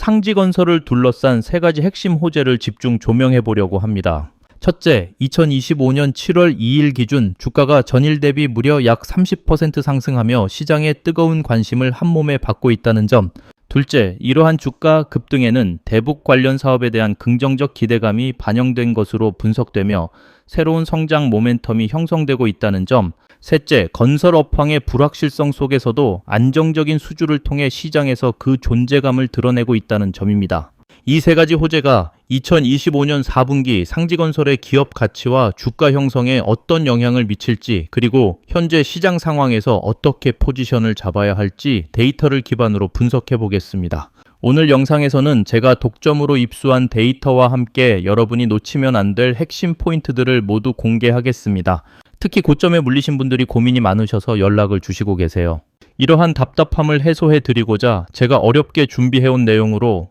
상지 건설을 둘러싼 세 가지 핵심 호재를 집중 조명해 보려고 합니다. 첫째, 2025년 7월 2일 기준 주가가 전일 대비 무려 약 30% 상승하며 시장의 뜨거운 관심을 한몸에 받고 있다는 점. 둘째, 이러한 주가 급등에는 대북 관련 사업에 대한 긍정적 기대감이 반영된 것으로 분석되며 새로운 성장 모멘텀이 형성되고 있다는 점. 셋째, 건설 업황의 불확실성 속에서도 안정적인 수주를 통해 시장에서 그 존재감을 드러내고 있다는 점입니다. 이 세 가지 호재가 2025년 4분기 상지건설의 기업 가치와 주가 형성에 어떤 영향을 미칠지 그리고 현재 시장 상황에서 어떻게 포지션을 잡아야 할지 데이터를 기반으로 분석해 보겠습니다. 오늘 영상에서는 제가 독점으로 입수한 데이터와 함께 여러분이 놓치면 안 될 핵심 포인트들을 모두 공개하겠습니다. 특히 고점에 물리신 분들이 고민이 많으셔서 연락을 주시고 계세요. 이러한 답답함을 해소해 드리고자 제가 어렵게 준비해온 내용으로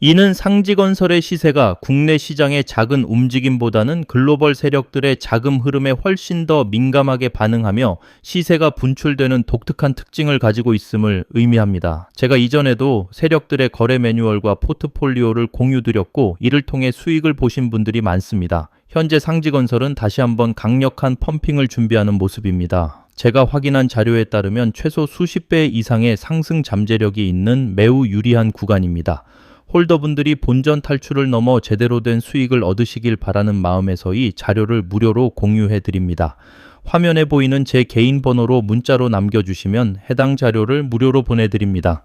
이는 상지건설의 시세가 국내 시장의 작은 움직임보다는 글로벌 세력들의 자금 흐름에 훨씬 더 민감하게 반응하며 시세가 분출되는 독특한 특징을 가지고 있음을 의미합니다. 제가 이전에도 세력들의 거래 매뉴얼과 포트폴리오를 공유드렸고 이를 통해 수익을 보신 분들이 많습니다. 현재 상지건설은 다시 한번 강력한 펌핑을 준비하는 모습입니다. 제가 확인한 자료에 따르면 최소 수십 배 이상의 상승 잠재력이 있는 매우 유리한 구간입니다. 홀더분들이 본전 탈출을 넘어 제대로 된 수익을 얻으시길 바라는 마음에서 이 자료를 무료로 공유해 드립니다. 화면에 보이는 제 개인 번호로 문자로 남겨주시면 해당 자료를 무료로 보내드립니다.